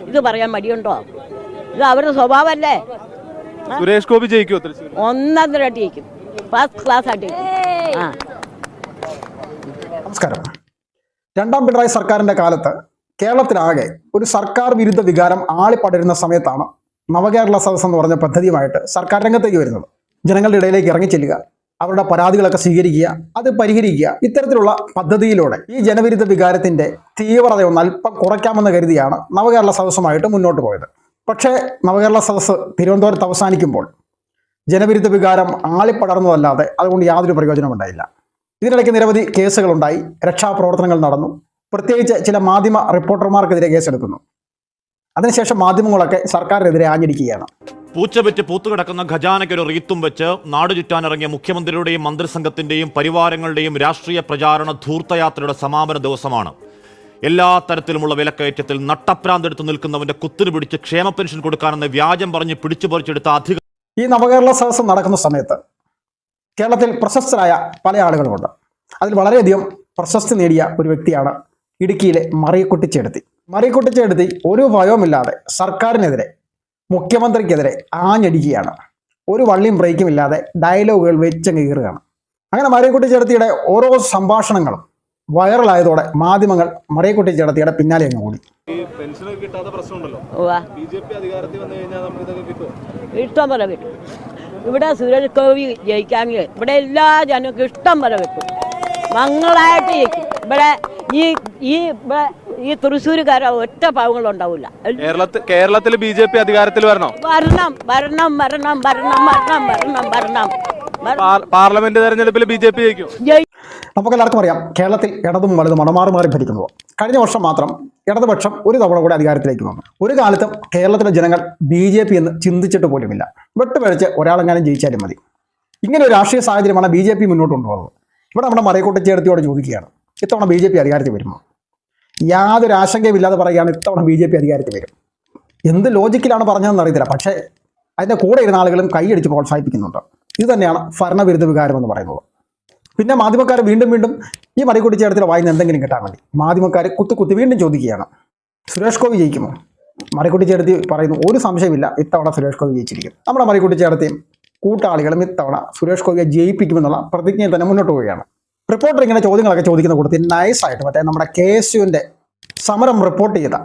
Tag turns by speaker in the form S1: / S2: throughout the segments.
S1: ഇത് പറയാൻ മടിയുണ്ടോ? ഇത് അവരുടെ സ്വഭാവമല്ലേ?
S2: സുരേഷ് ഗോപി ജയിക്കുമോ തൃശ്ശൂർ
S1: ഒന്നര ജയിക്കും. ഫസ്റ്റ് ക്ലാസ് ആയിട്ട് ജയിക്കും. ആ.
S3: നമസ്കാരം. രണ്ടാം പിണറായി സർക്കാരിന്റെ കാലത്ത് കേരളത്തിലാകെ ഒരു സർക്കാർ വിരുദ്ധ വികാരം ആളിപ്പടരുന്ന സമയത്താണ് നവകേരള സദസ് എന്ന് പറഞ്ഞ പദ്ധതിയുമായിട്ട് സർക്കാർ രംഗത്തേക്ക് വരുന്നത്. ജനങ്ങളുടെ ഇടയിലേക്ക് ഇറങ്ങിച്ചെല്ലുക. അവരുടെ പരാതികളൊക്കെ സ്വീകരിക്കുക അത് പരിഹരിക്കുക ഇത്തരത്തിലുള്ള പദ്ധതിയിലൂടെ ഈ ജനവിരുദ്ധ വികാരത്തിന്റെ തീവ്രത ഒന്ന് അല്പം കുറയ്ക്കാമെന്ന് കരുതിയാണ് നവകേരള സദസ്സുമായിട്ട് മുന്നോട്ട് പോയത്. പക്ഷേ നവകേരള സദസ്സ് തിരുവനന്തപുരത്ത് അവസാനിക്കുമ്പോൾ ജനവിരുദ്ധ വികാരം ആളിപ്പടർന്നതല്ലാതെ അതുകൊണ്ട് യാതൊരു പ്രയോജനം ഉണ്ടായില്ല. ഇതിനിടയ്ക്ക് നിരവധി കേസുകളുണ്ടായി രക്ഷാപ്രവർത്തനങ്ങൾ നടന്നു പ്രത്യേകിച്ച് ചില മാധ്യമ റിപ്പോർട്ടർമാർക്കെതിരെ കേസെടുക്കുന്നു. അതിനുശേഷം മാധ്യമങ്ങളൊക്കെ സർക്കാരിനെതിരെ ആഞ്ഞടിക്കുകയാണ്.
S4: പൂച്ചവെച്ച് പൂത്തുകിടക്കുന്ന ഖജാനയ്ക്കൊരു റീത്തും വെച്ച് നാടു ചുറ്റാനിറങ്ങിയ മുഖ്യമന്ത്രിയുടെയും മന്ത്രിസംഘത്തിന്റെയും പരിവാരങ്ങളുടെയും രാഷ്ട്രീയ പ്രചാരണ ധൂർത്തയാത്രയുടെ സമാപന ദിവസമാണ്. എല്ലാ തരത്തിലുമുള്ള വിലക്കയറ്റത്തിൽ നട്ടപ്രാന്തെടുത്ത് നിൽക്കുന്നവന്റെ കുത്തിന് പിടിച്ച് ക്ഷേമ പെൻഷൻ കൊടുക്കാനെന്ന് വ്യാജം പറഞ്ഞ് പിടിച്ചു പറിച്ചെടുത്ത അധിക
S3: ഈ നവകേരള സദസ്സ് നടക്കുന്ന സമയത്ത് കേരളത്തിൽ പ്രശസ്തരായ പല ആളുകളുമുണ്ട് അതിൽ വളരെയധികം പ്രശസ്തി നേടിയ ഒരു വ്യക്തിയാണ് ഇടുക്കിയിലെ മറിയക്കുട്ടി മറിയക്കുട്ടിച്ചെടുത്തി മറിയക്കുട്ടിച്ചെടുത്തി ഒരു ഭയവുമില്ലാതെ സർക്കാരിനെതിരെ മുഖ്യമന്ത്രിക്കെതിരെ ആഞ്ഞടിക്കുകയാണ്. ഒരു വള്ളിയും ബ്രേക്കും ഇല്ലാതെ ഡയലോഗുകൾ വെച്ചങ്ങ് കീറുകയാണ്. അങ്ങനെ മറിയക്കുട്ടിച്ചെടുത്തിയുടെ ഓരോ സംഭാഷണങ്ങളും വൈറലായതോടെ മാധ്യമങ്ങൾ മറിയക്കുട്ടിച്ചെടുത്തിയുടെ പിന്നാലെ അങ്ങ്
S2: കൂടി
S1: ഇഷ്ടം പോലെ കിട്ടും. ഇവിടെ സുരേഷ് ഗോപി ജയിക്കാമെങ്കിൽ ഇവിടെ എല്ലാ ജനങ്ങൾക്കും ഇഷ്ടം പോലെ കിട്ടും. മംഗളായിട്ട് ജയിക്കും. ഇവിടെ ഈ ഈ ഇവിടെ ഈ തൃശ്ശൂരുകാർ ഒറ്റ പാവങ്ങളുണ്ടാവില്ല
S2: കേരളത്തിൽ കേരളത്തിൽ ബി ജെ പി അധികാരത്തിൽ വരണം
S1: വരണം വരണം വരണം വരണം വരണം വരണം. വരണം
S2: പാർലമെന്റ് തെരഞ്ഞെടുപ്പിൽ ബി ജെ പി ജയിക്കും.
S1: നമുക്ക്
S3: എല്ലാവർക്കും അറിയാം കേരളത്തിൽ ഇടതും വലതുമാണ് മാറി മാറി ഭരിക്കുന്നത് കഴിഞ്ഞ വർഷം മാത്രം ഇടതുപക്ഷം ഒരു തവണ കൂടെ അധികാരത്തിലേക്ക് വന്നു. ഒരു കാലത്തും കേരളത്തിലെ ജനങ്ങൾ ബി ജെ പി എന്ന് ചിന്തിച്ചിട്ട് പോലുമില്ല. വെട്ടുപിഴച്ച് ഒരാളെങ്ങാനും ജയിച്ചാലും മതി. ഇങ്ങനെ ഒരു രാഷ്ട്രീയ സാഹചര്യമാണ് ബി ജെ പി മുന്നോട്ട് കൊണ്ടുപോകുന്നത്. ഇവിടെ നമ്മുടെ മറയക്കോട്ടെ ചോദിക്കുകയാണ് ഇത്തവണ ബി ജെ പി അധികാരത്തിൽ വരുമോ? യാതൊരു ആശങ്കയുമില്ലാതെ പറയുകയാണ് ഇത്തവണ ബി ജെ പി അധികാരത്തിൽ വരും. എന്ത് ലോജിക്കിലാണ് പറഞ്ഞതെന്ന് അറിയത്തില്ല. പക്ഷേ അതിന്റെ കൂടെ ഇരുന്ന ആളുകളും കൈയടിച്ച് പ്രോത്സാഹിപ്പിക്കുന്നുണ്ട്. ഇത് തന്നെയാണ് ഭരണവിരുദ്ധ വികാരം എന്ന് പറയുന്നത്. പിന്നെ മാധ്യമക്കാർ വീണ്ടും വീണ്ടും ഈ മറിക്കുട്ടി ചേർത്തിൽ വായിന്ന് എന്തെങ്കിലും കിട്ടാൻ വേണ്ടി മാധ്യമക്കാർ കുത്തി കുത്തി വീണ്ടും ചോദിക്കുകയാണ്. സുരേഷ് ഗോപി ജയിക്കുമോ? മറിക്കുട്ടി ചേർത്തി പറയുന്നു ഒരു സംശയമില്ല ഇത്തവണ സുരേഷ് ഗോപി ജയിച്ചിരിക്കും. നമ്മുടെ മറിക്കുട്ടി ചേർത്തിയും കൂട്ടാളികളും ഇത്തവണ സുരേഷ് ഗോപിയെ ജയിപ്പിക്കുമെന്നുള്ള പ്രതിജ്ഞയിൽ തന്നെ മുന്നോട്ട് പോവുകയാണ്. റിപ്പോർട്ടർ ഇങ്ങനെ ചോദ്യങ്ങളൊക്കെ ചോദിക്കുന്ന കൂട്ടത്തിൽ നൈസായിട്ട് മറ്റേ നമ്മുടെ കെ എസ് യുവിന്റെ സമരം റിപ്പോർട്ട് ചെയ്ത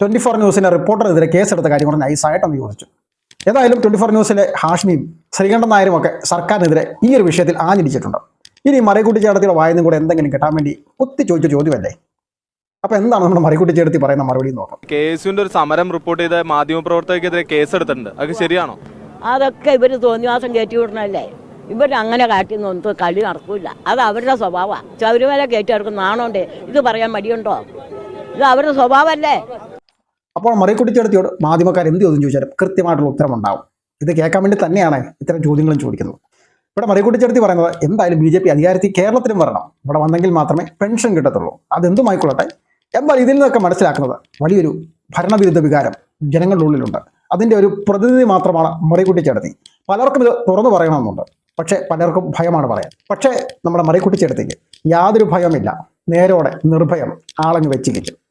S3: ട്വന്റി ഫോർ ന്യൂസിന്റെ റിപ്പോർട്ടറിനെതിരെ കേസെടുത്ത കാര്യം കൂടെ നൈസായിട്ടൊന്ന് ചോദിച്ചു. ഏതായാലും ട്വന്റി ഫോർ ന്യൂസിലെ ഹാഷ്മിയും ശ്രീകണ്ഠൻ നായരും ഒക്കെ സർക്കാരിനെതിരെ ഈ ഒരു വിഷയത്തിൽ ആഞ്ഞിരിച്ചിട്ടുണ്ട് ഇനി മറികുട്ടി ചേട്ടത്തിയുടെ വായനും കൂടെ എന്തെങ്കിലും കിട്ടാൻ വേണ്ടി കുത്തി ചോദിച്ച ചോദ്യമല്ലേ? അപ്പൊ എന്താണ് നമ്മുടെ മറികുട്ടി ചേർത്തി പറയുന്ന മറുപടി നോക്കാം.
S2: കെ എസ് യുവിന്റെ ഒരു സമരം റിപ്പോർട്ട് ചെയ്ത മാധ്യമപ്രവർത്തകർക്കെതിരെ കേസ് എടുത്തിട്ടുണ്ട്. അത് ശരിയാണോ?
S1: അതൊക്കെ ഇവർ തോന്നിവാസം കയറ്റി വിടണല്ലേ ഇവർ അങ്ങനെ കാട്ടി ഒന്നും കളി നടക്കൂല. അത് അവരുടെ സ്വഭാവമാണ് ശബരിമല കയറ്റി അവർക്ക് നാണമുണ്ട് ഇത് പറയാൻ മടിയുണ്ടോ? ഇത് അവരുടെ സ്വഭാവമല്ലേ?
S3: അപ്പോൾ മറിക്കുട്ടി ചേർത്തിയോട് മാധ്യമക്കാർ എന്ത് ചോദ്യം ചോദിച്ചാലും കൃത്യമായിട്ടുള്ള ഉത്തരം ഉണ്ടാവും ഇത് കേൾക്കാൻ വേണ്ടി തന്നെയാണ് ഇത്തരം ചോദ്യങ്ങളും ചോദിക്കുന്നത്. ഇവിടെ മറിക്കുട്ടി ചേർത്തി പറയുന്നത് എന്തായാലും ബി ജെ പി അധികാരത്തിൽ കേരളത്തിലും വരണം. ഇവിടെ വന്നെങ്കിൽ മാത്രമേ പെൻഷൻ കിട്ടത്തുള്ളൂ. അതെന്തുമായിക്കൊള്ളട്ടെ? എന്നാൽ ഇതിൽ നിന്നൊക്കെ മനസ്സിലാക്കുന്നത് വലിയൊരു ഭരണവിരുദ്ധ വികാരം ജനങ്ങളുടെ ഉള്ളിലുണ്ട്. അതിന്റെ ഒരു പ്രതിനിധി മാത്രമാണ് മറിക്കുട്ടി ചേർത്തി പലർക്കും ഇത് തുറന്നു പറയണമെന്നുണ്ട്. പക്ഷേ പലർക്കും ഭയമാണ് പറയാൻ. പക്ഷേ നമ്മുടെ മറിക്കുട്ടി ചേർത്തിക്ക് യാതൊരു ഭയമില്ല നേരോടെ നിർഭയം ആളങ്ങ് വെച്ചിരിക്കും.